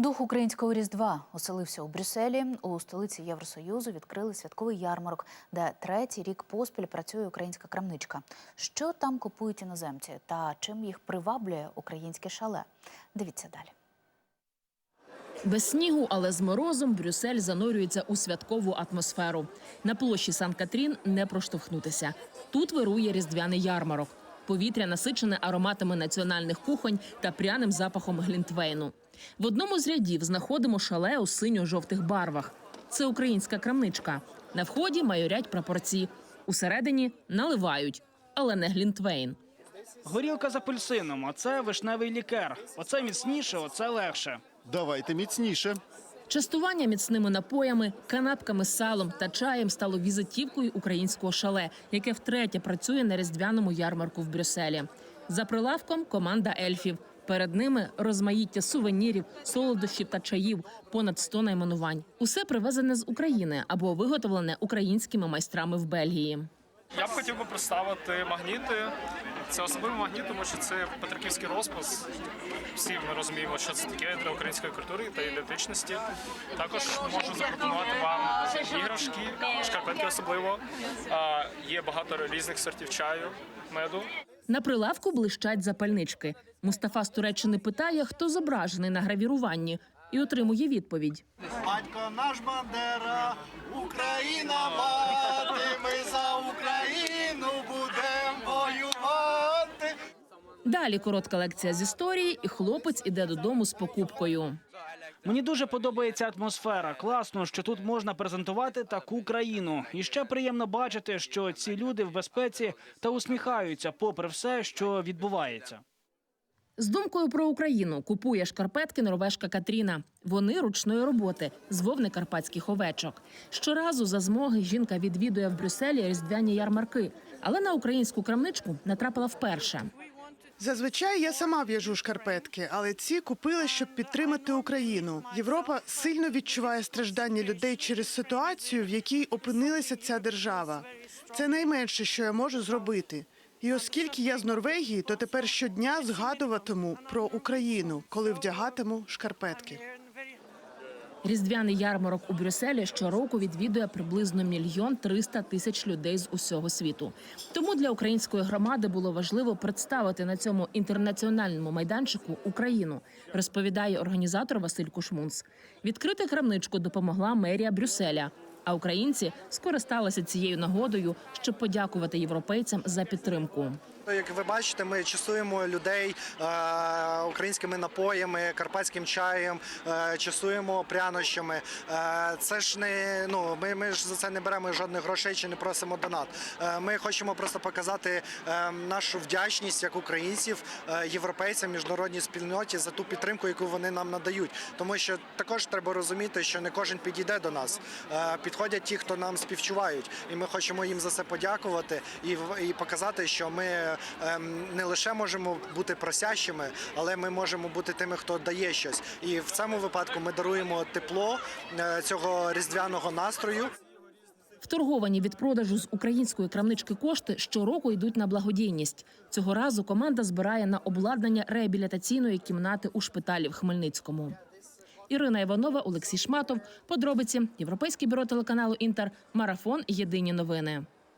Дух українського різдва оселився у Брюсселі. У столиці Євросоюзу відкрили святковий ярмарок, де третій рік поспіль працює українська крамничка. Що там купують іноземці та чим їх приваблює українське шале? Дивіться далі. Без снігу, але з морозом Брюссель занурюється у святкову атмосферу. На площі Сан-Катрін не проштовхнутися. Тут вирує різдвяний ярмарок. Повітря насичене ароматами національних кухонь та пряним запахом глінтвейну. В одному з рядів знаходимо шале у синьо-жовтих барвах. Це українська крамничка. На вході майорять прапорці. Усередині наливають, але не глінтвейн. Горілка з апельсином, а це вишневий лікер. Оце міцніше, оце легше. Давайте міцніше. Частування міцними напоями, канапками з салом та чаєм стало візитівкою українського шале, яке втретє працює на різдвяному ярмарку в Брюсселі. За прилавком команда ельфів. Перед ними розмаїття сувенірів, солодощів та чаїв, понад 100 найменувань. Усе привезене з України або виготовлене українськими майстрами в Бельгії. Я б хотів би представити магніти. Це особливий магніт, тому що це петриківський розпис. Всі ми розуміємо, що це таке для української культури та ідентичності. Також можу запропонувати вам іграшки, шкарпетки особливо. Є багато різних сортів чаю, меду. На прилавку блищать запальнички. Мустафа з Туреччини питає, хто зображений на гравіруванні, і отримує відповідь. Батько наш Бандера, Далі коротка лекція з історії, і хлопець іде додому з покупкою. Мені дуже подобається атмосфера. Класно, що тут можна презентувати таку країну. І ще приємно бачити, що ці люди в безпеці та усміхаються, попри все, що відбувається. З думкою про Україну купує шкарпетки норвежка Катріна. Вони ручної роботи з вовни карпатських овечок. Щоразу за змоги жінка відвідує в Брюсселі різдвяні ярмарки, але на українську крамничку натрапила вперше. Зазвичай я сама в'яжу шкарпетки, але ці купили, щоб підтримати Україну. Європа сильно відчуває страждання людей через ситуацію, в якій опинилася ця держава. Це найменше, що я можу зробити. І оскільки я з Норвегії, то тепер щодня згадуватиму про Україну, коли вдягатиму шкарпетки. Різдвяний ярмарок у Брюсселі щороку відвідує приблизно мільйон триста тисяч людей з усього світу. Тому для української громади було важливо представити на цьому інтернаціональному майданчику Україну, розповідає організатор Василь Кушмунц. Відкрити крамничку допомогла мерія Брюсселя. А українці скористалися цією нагодою, щоб подякувати європейцям за підтримку. Як ви бачите, ми часуємо людей е, українськими напоями, карпатським чаєм, е, часуємо прянощами. Е, це ж не ну ми, ми ж за це не беремо жодних грошей чи не просимо донат. Ми хочемо просто показати нашу вдячність як українців, європейцям, міжнародній спільноті за ту підтримку, яку вони нам надають. Тому що також треба розуміти, що не кожен підійде до нас. Підходять ті, хто нам співчувають, і ми хочемо їм за це подякувати і, і показати, що ми не лише можемо бути просящими, але ми можемо бути тими, хто дає щось. І в цьому випадку ми даруємо тепло е, цього різдвяного настрою. Вторговані від продажу з української крамнички кошти щороку йдуть на благодійність. Цього разу команда збирає на обладнання реабілітаційної кімнати у шпиталі в Хмельницькому. Ірина Іванова, Олексій Шматов. Подробиці Європейське бюро телеканалу Інтер. Марафон. Єдині новини.